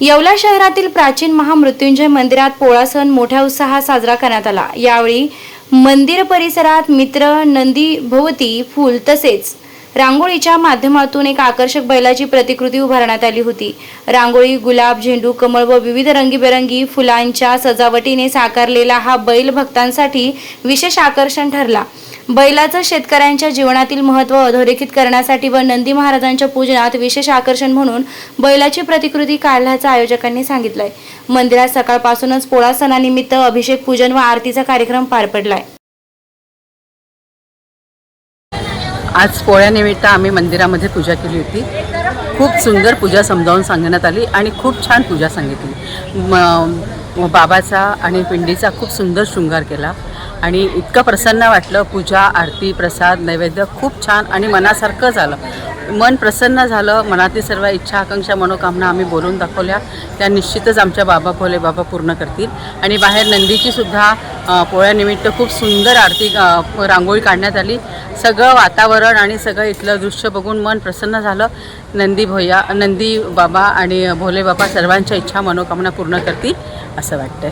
येवला शहरातील प्राचीन महामृत्युंजय मंदिरात पोळा सण मोठ्या उत्साहात साजरा करण्यात आला. यावेळी मंदिर परिसरात मित्र नंदी भोवती फूल तसेच रांगोळीच्या माध्यमातून एक आकर्षक बैलाची प्रतिकृती उभारण्यात आली होती. रांगोळी गुलाब झेंडू कमळ व विविध रंगीबेरंगी फुलांच्या सजावटीने साकारलेला हा बैल भक्तांसाठी विशेष आकर्षण ठरला. बैलाचं शेतकऱ्यांच्या जीवनातील महत्त्व अधोरेखित करण्यासाठी व नंदी महाराजांच्या पूजनात विशेष आकर्षण म्हणून बैलाची प्रतिकृती काढल्याचं आयोजकांनी सांगितलंय. मंदिरात सकाळपासूनच पोळा सणानिमित्त अभिषेक पूजन व आरतीचा कार्यक्रम पार पडलाय. आज पोळ्यानिमित्त आम्ही मंदिरामध्ये पूजा केली होती. खूप सुंदर पूजा समजावून सांगण्यात आली आणि खूप छान पूजा सांगितली. म बाबाचा आणि पिंडीचा खूप सुंदर शृंगार केला. आणि इतकं प्रसन्न वाटलं पूजा आरती प्रसाद नैवेद्य खूप छान आणि मनासारखं झालं. मन प्रसन्न झालं मनातील सर्व इच्छा आकांक्षा मनोकामना आम्ही बोलून दाखवल्या. त्या निश्चितच आमच्या बाबा भोले बाबा पूर्ण करतील. आणि बाहेर नंदीची सुद्धा पोळ्यानिमित्त खूप सुंदर आरती रांगोळी काढण्यात आली. सगळं वातावरण आणि सगळं इथलं दृश्य बघून मन प्रसन्न झालं. नंदी भोया नंदी बाबा आणि भोले बाबा सर्वांच्या इच्छा मनोकामना पूर्ण करतील असं वाटतंय.